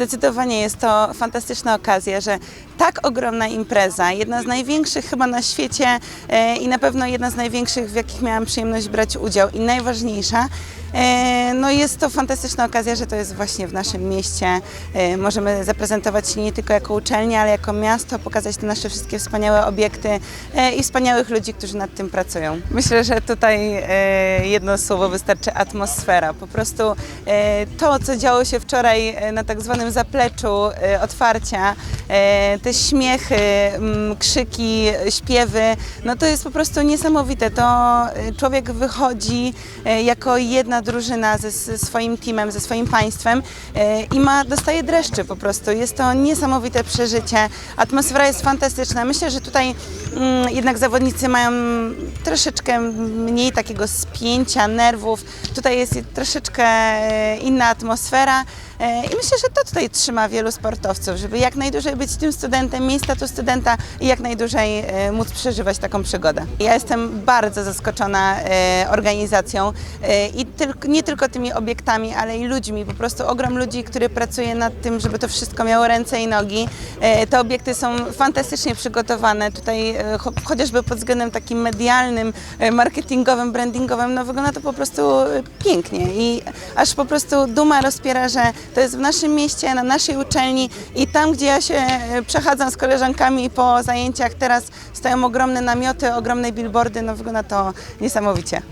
Zdecydowanie jest to fantastyczna okazja, że tak ogromna impreza, jedna z największych chyba na świecie e, i na pewno jedna z największych, w jakich miałam przyjemność brać udział i najważniejsza. E, No jest to fantastyczna okazja, że to jest właśnie w naszym mieście. E, Możemy zaprezentować się nie tylko jako uczelnia, ale jako miasto, pokazać te nasze wszystkie wspaniałe obiekty i wspaniałych ludzi, którzy nad tym pracują. Myślę, że tutaj jedno słowo wystarczy atmosfera. Po prostu to, co działo się wczoraj na tak zwanym zapleczu e, otwarcia, te śmiechy, m, krzyki, śpiewy, no to jest po prostu niesamowite. To e, człowiek wychodzi e, jako jedna drużyna ze, swoim teamem, ze swoim państwem e, i ma, dostaje dreszczy po prostu. Jest to niesamowite przeżycie. Atmosfera jest fantastyczna. Myślę, że tutaj mm, jednak zawodnicy mają troszeczkę mniej takiego spięcia, nerwów. Tutaj jest troszeczkę e, inna atmosfera. E, I myślę, że to tutaj trzyma wielu sportowców, żeby jak najdłużej być tym studentem, mieć status studenta i jak najdłużej e, móc przeżywać taką przygodę. Ja jestem bardzo zaskoczona e, organizacją e, i nie tylko tymi obiektami, ale i ludźmi. Po prostu ogrom ludzi, który pracuje nad tym, żeby to wszystko miało ręce i nogi. Te obiekty są fantastycznie przygotowane. Tutaj cho- chociażby pod względem takim medialnym, marketingowym, brandingowym, no wygląda to po prostu pięknie i aż po prostu duma rozpiera, że to jest w naszym mieście, na naszej uczelni i tam, gdzie ja się przechadzam z koleżankami po zajęciach, teraz stoją ogromne namioty, ogromne billboardy, no wygląda to niesamowicie.